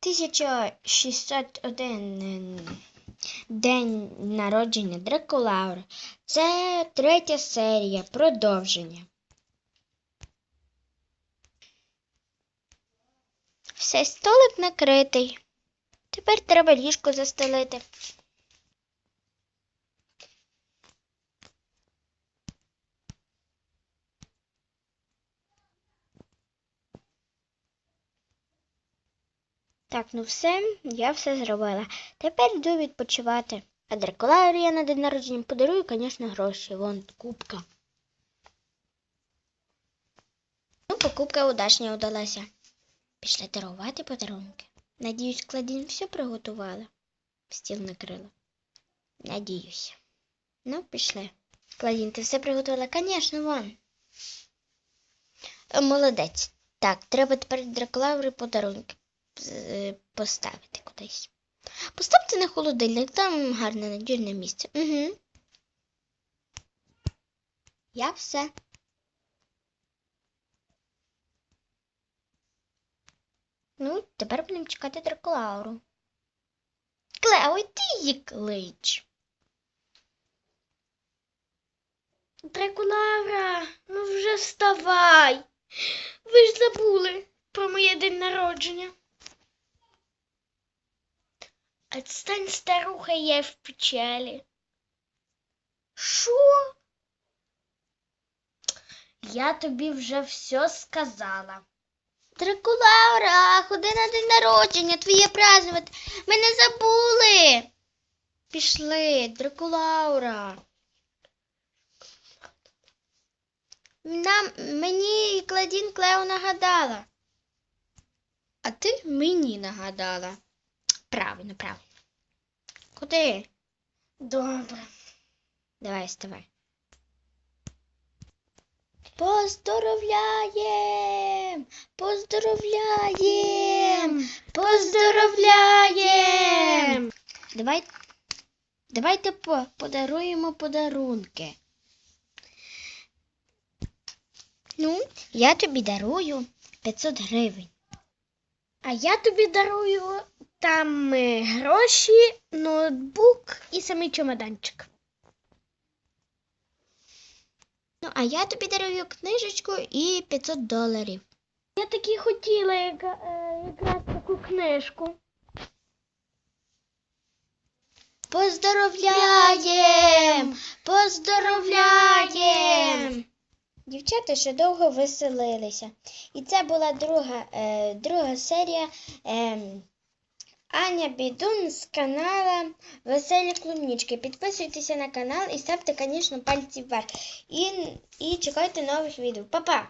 1601 День народження Дракулаура. Це третя серія, продовження. Все, столик накритий. Тепер треба ліжко застелити. Так, ну все, я все зробила. Тепер йду відпочивати. А Дракулаурі я на день народження подарую, звісно, гроші. Вон кубка. Ну, покупка удачно удалася. Пішли дарувати подарунки. Надіюсь, Кладін все приготувала. Стіл накрила. Надіюсь. Ну, пішли. Кладін, ти все приготувала? Звісно, вон. Молодець. Так, треба тепер Дракулаурі подарунки поставити кудись. Поставте на холодильник, там гарне надійне місце. Угу. Я все. Ну, тепер будемо чекати Дракулауру. Клео, йди її клич. Дракулаура, ну вже вставай. Ви ж забули про моє день народження. Отстань, старуха, я в печалі. Що? Я тобі вже все сказала. Дракулаура, ходи на день народження, твоє празднувати. Ми не забули. Пішли, Дракулаура. Нам мені Кладін Клео нагадала. А ти мені нагадала. Правильно, правильно. Куди? Добре. Давай, вставай. Поздоровляєм! Поздоровляєм! Поздоровляєм! Давай, давайте по, подаруємо подарунки. Ну, я тобі дарую 500 гривень. А я тобі дарую там гроші, ноутбук і самий чемоданчик. Ну, а я тобі дарую книжечку і 500 доларів. Я таки хотіла яка- е, якраз таку книжку. Поздоровляєм! Поздоровляєм! Дівчата ще довго веселилися. І це була друга, е, друга серія е, Аня Бідун з канала Веселі Клубнички. Підписуйтеся на канал і ставте, звісно, пальці вверх. І, і чекайте нових відео. Па-па!